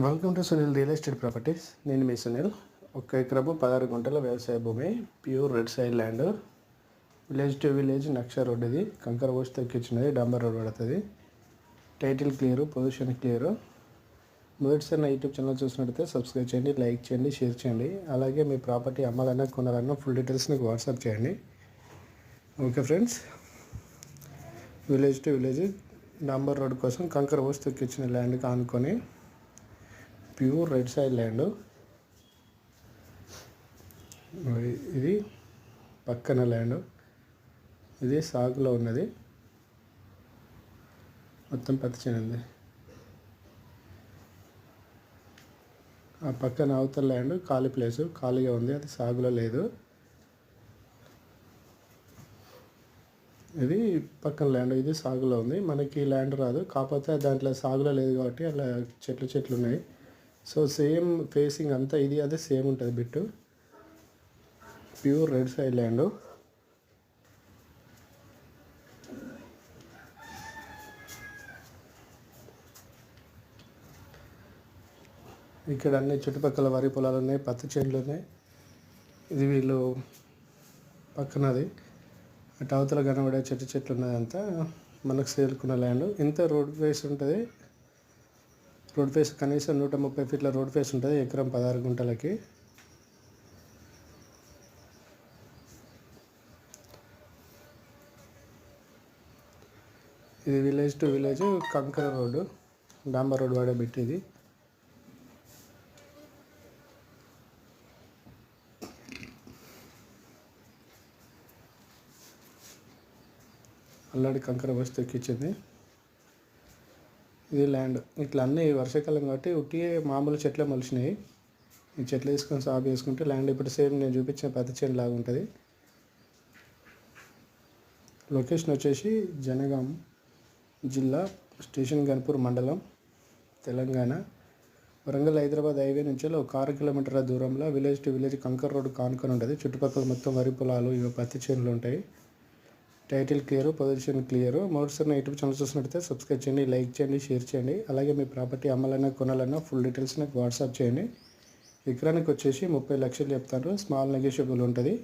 Welcome to Sunil real estate properties నేను మీ సునీల్ ఒక ఎకరము పదహారు గుంటల వ్యవసాయ భూమి pure red side land village to village నక్ష road ఇది. కంకర పోసి తగ్గించినది డాంబర్ రోడ్ పడుతుంది. టైటిల్ క్లియర్ పొజిషన్ క్లియర్ మొదటిసారి నా యూట్యూబ్ ఛానల్ చూసినట్టయితే సబ్స్క్రైబ్ చేయండి లైక్ చేయండి షేర్ చేయండి. అలాగే మీ ప్రాపర్టీ అమ్మాలన్నా కొనాలన్నా ఫుల్ డీటెయిల్స్ నాకు వాట్సాప్ చేయండి. Okay friends village to village డాంబర్ road కోసం కంకర పోసి తగ్గించిన ల్యాండ్కి ఆనుకొని ప్యూర్ రెడ్ సైడ్ ల్యాండ్. ఇది పక్కన ల్యాండ్. ఇది సాగులో ఉన్నది. మొత్తం పత్తి చెందింది ఆ పక్కన అవతల ల్యాండ్ ఖాళీ ప్లేసు. ఖాళీగా ఉంది. అది సాగులో లేదు. ఇది పక్కన ల్యాండ్. ఇది సాగులో ఉంది. మనకి ల్యాండ్ రాదు. కాకపోతే దాంట్లో సాగులో లేదు కాబట్టి అలా చెట్లు చెట్లు ఉన్నాయి. సో సేమ్ ఫేసింగ్ అంతా ఇది అదే సేమ్ ఉంటుంది bit. Pure red side land ఇక్కడ అన్ని చుట్టుపక్కల వరి పొలాలు ఉన్నాయి పత్తి చేనులు ఉన్నాయి. ఇది వీళ్ళు పక్కనది. అటు అవతల కనబడే చెట్టు చెట్లు ఉన్నదంతా మనకు సేలుకున్న ల్యాండ్. ఇంత రోడ్ వేసి ఉంటుంది. రోడ్ ఫేస్ కనీసం నూట ముప్పై ఫీట్ల రోడ్ ఫేస్ ఉంటుంది ఎకరం పదహారు గుంటలకి. ఇది విలేజ్ టు విలేజ్ కంకర రోడ్డు డాంబర్ రోడ్ వాడే బిట్ ఇది అల్లాడి కంకర బస్సు ఎక్కించింది. ఇది ల్యాండ్ ఇట్లా అన్నీ వర్షాకాలం కాబట్టి ఉట్టి మామూలు చెట్లే మొలిచినాయి ఈ చెట్లు వేసుకొని సాగు చేసుకుంటే ల్యాండ్ ఇప్పుడు సేమ్ నేను చూపించిన పత్తి చేను లాగా ఉంటుంది. లొకేషన్ వచ్చేసి జనగాం జిల్లా స్టేషన్ గన్పూర్ మండలం తెలంగాణ. వరంగల్ హైదరాబాద్ హైవే నుంచి ఒక ఆరు కిలోమీటర్ల దూరంలో విలేజ్ టు విలేజ్ కంకర్ రోడ్ కానుకొని ఉంటుంది. చుట్టుపక్కల మొత్తం వరి పొలాలు ఇవి పత్తి చేనులు ఉంటాయి. Title clear position clear. మరోసారి నా యూట్యూబ్ ఛానల్ చూసినట్టయితే సబ్స్క్రైబ్ చేయండి లైక్ చేయండి షేర్ చేయండి. అలాగే మీ ప్రాపర్టీ అమ్మాలన్నా కొనాలన్నా ఫుల్ డీటెయిల్స్ నాకు వాట్సాప్ చేయండి. ఎకరానికి వచ్చేసి ముప్పై లక్షలు చెప్తారు. స్మాల్ నెగోషియబుల్ ఉంటుంది.